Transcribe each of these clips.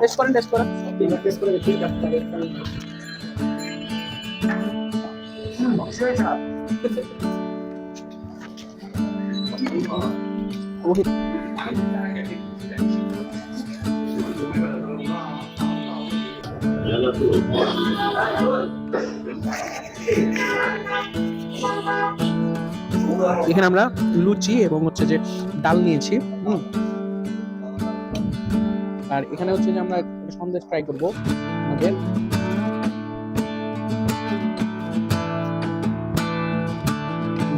Test করেন test করেন। Test করে দেখি ওহিত এখানে আমরা লুচি এবং হচ্ছে যে ডাল নিয়েছি। আর এখানে হচ্ছে যে আমরা সন্দেশ ট্রাই করব আমাদের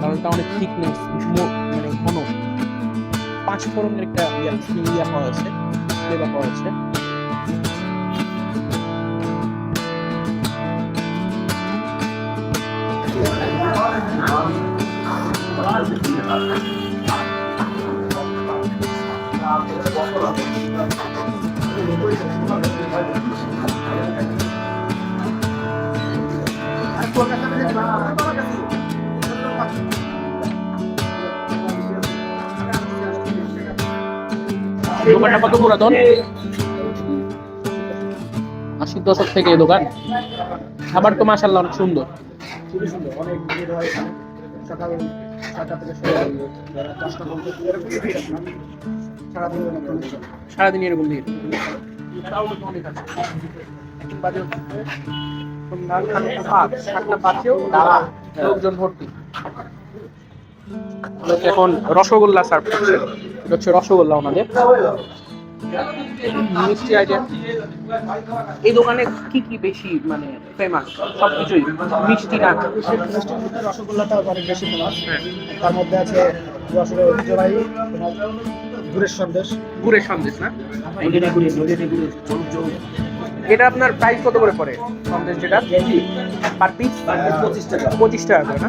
ডালটা অনেক থিকনেস মানে ঘন পাঁচ ফোড়নের একটা ইয়া পাওয়া যাচ্ছে ফ্লেভার পাওয়া যাচ্ছে দোকানটা কত পুরাতন? আশির দশক থেকে এই দোকান। খাবার তো মাসাল্লাহ অনেক সুন্দর। খুবই সুন্দর অনেক ভিড় হয় সকাল ছয়টা থেকে সারাদিন এরকম ভিড়। সাতটা সাতটা লোকজন ভর্তি। এখন রসগোল্লা সার্ভ করছে। হচ্ছে রসগোল্লা ওনাদের। মিষ্টি আইটেম এই দোকানে কি কি বেশি মানে ফেমাস সবকিছুই। মিষ্টি না মিষ্টির মধ্যে রসগোল্লাটা অনেক বেশি ফেমাস তার মধ্যে আছে রসগোল্লা ঐতিহ্যবাহী গুড়ের সন্দেশ। গুড়ের সন্দেশ না? এটা আপনার প্রাইস কত করে পড়ে? সন্দেশ যেটা? পার পিস পঁচিশ টাকা। পঁচিশ টাকা করে না?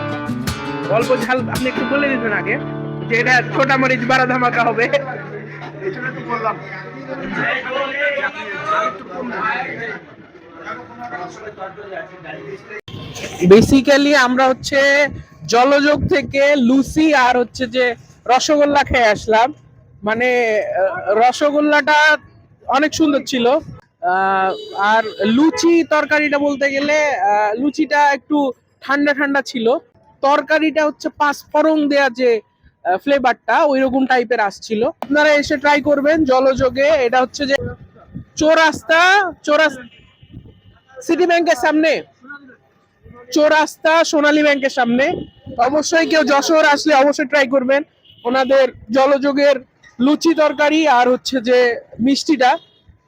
অল্প ঝাল আপনি একটু বলে দিতেন আগে, যে এটা ছোটা মরিচ বাড়া ধামাকা হবে। বেসিক্যালি আমরা হচ্ছে জলযোগ থেকে লুচি আর হচ্ছে যে রসগোল্লা খেয়ে আসলাম। মানে রসগোল্লাটা অনেক সুন্দর ছিল। আর লুচি তরকারিটা বলতে গেলে লুচিটা একটু ঠান্ডা ঠান্ডা ছিল। তরকারিটা হচ্ছে পাঁচ ফরং দেয়া যে ফ্লেভারটা ওই রকম টাইপের আসছিল। আপনারা এসে ট্রাই করবেন জলযোগে। এটা হচ্ছে যে চৌরাস্তা চৌরাস্তা সিটি ব্যাংকের সামনে। চৌরাস্তা সোনালী ব্যাংকের সামনে। অবশ্যই কেউ যশোর আসলে অবশ্যই ট্রাই করবেন। ওনাদের জলযোগের লুচি তরকারি আর হচ্ছে যে মিষ্টিটা।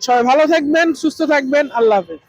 সবাই ভালো থাকবেন, সুস্থ থাকবেন। আল্লাহ হাফেজ।